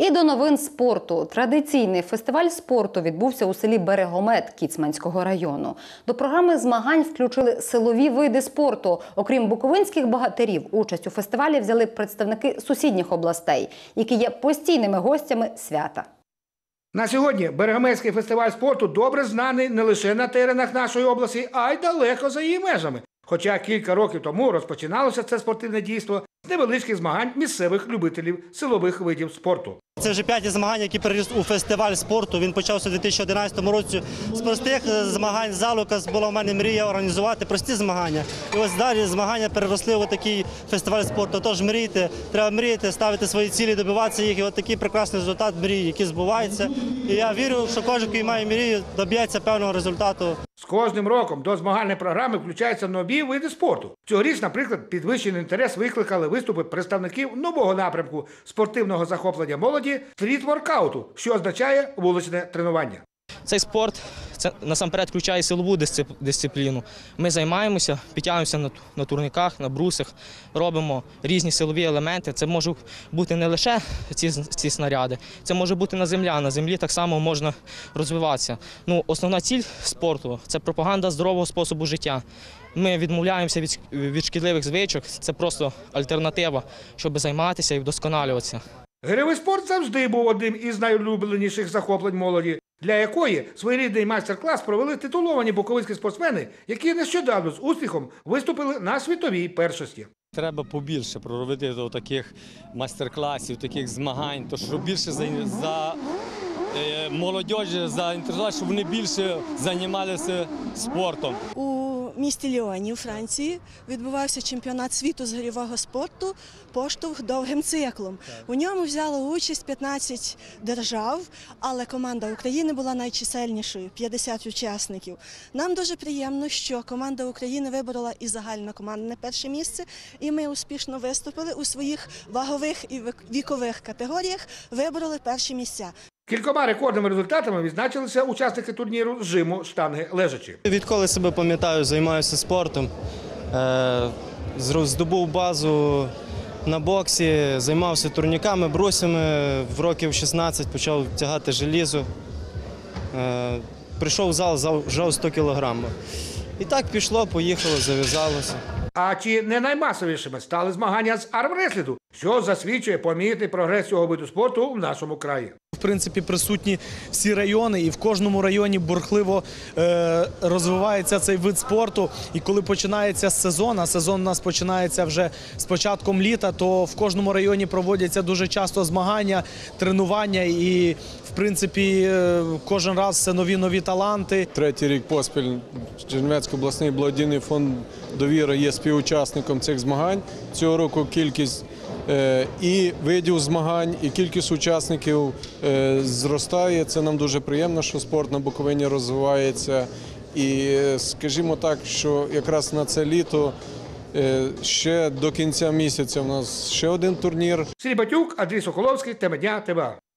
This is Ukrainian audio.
І до новин спорту. Традиційний фестиваль спорту відбувся у селі Берегомет Кіцманського району. До програми змагань включили силові види спорту. Окрім буковинських багатерів, участь у фестивалі взяли представники сусідніх областей, які є постійними гостями свята. На сьогодні Берегомецький фестиваль спорту добре знаний не лише на теренах нашої області, а й далеко за її межами. Хоча кілька років тому розпочиналося це спортивне дійство невеличких змагань місцевих любителів силових видів спорту. Це вже п'яті змагання, які переріс у фестиваль спорту. Він почався у 2011 році. З простих е, змагань залу, яка була в мене мрія організувати прості змагання. І ось далі змагання переросли у такий фестиваль спорту. Тож мрійте, треба мріяти, ставити свої цілі, добиватися їх. І от такий прекрасний результат мрії, які збуваються. І я вірю, що кожен, який має мрію, доб'ється певного результату. З кожним роком до змагальної програми включаються нові види спорту. Цьогоріч, наприклад, підвищений інтерес викликали виступи представників нового напрямку спортивного захоплення молоді стріт-воркауту, що означає вуличне тренування. Цей спорт це насамперед включає силову дисцип- дисципліну. Ми займаємося, підтягуємося на, турниках, на брусах, робимо різні силові елементи. Це можуть бути не лише ці, ці снаряди, це може бути на землі. На землі так само можна розвиватися. Ну, основна ціль спорту це пропаганда здорового способу життя. Ми відмовляємося від, від шкідливих звичок. Це просто альтернатива, щоб займатися і вдосконалюватися. Гирьовий спорт завжди був одним із найулюбленіших захоплень молоді, для якої своєрідний майстер-клас провели титуловані буковинські спортсмени, які нещодавно з успіхом виступили на світовій першості. Треба побільше проробити до таких майстер-класів, таких змагань, то щоб більше за, за е, молодь заінтересували, щоб вони більше займалися спортом. У місті Ліоні у Франції відбувався чемпіонат світу з гирьового спорту поштовх довгим циклом. У ньому взяло участь 15 держав, але команда України була найчисельнішою 50 учасників. Нам дуже приємно, що команда України виборола і загальнокомандне перше місце, і ми успішно виступили у своїх вагових і вікових категоріях. Вибороли перші місця. Кількома рекордними результатами відзначилися учасники турніру з жиму штанги лежачі. Відколи себе пам'ятаю, займаюся спортом. Е, Здобув базу на боксі, займався турніками, брусями. В років 16 почав тягати желізо. Е, Прийшов в зал, жав 100 кілограмів. І так пішло, поїхало, зав'язалося. А чи не наймасовішими стали змагання з армреслінгу, що засвідчує помітний прогрес цього виду спорту в нашому краї. В принципі, присутні всі райони, і в кожному районі бурхливо е, розвивається цей вид спорту. І коли починається сезон, а сезон у нас починається вже з початком літа, то в кожному районі проводяться дуже часто змагання, тренування, і в принципі е, кожен раз це нові нові таланти. Третій рік поспіль Чернівецький обласний благодійний фонд довіра є співучасником цих змагань. Цього року кількість е, і видів змагань, і кількість учасників е, зростає. Це нам дуже приємно, що спорт на Буковині розвивається. І скажімо так, що якраз на це літо ще до кінця місяця у нас ще один турнір. Сергій Батюк, Андрій Соколовський, тема дня ТВА.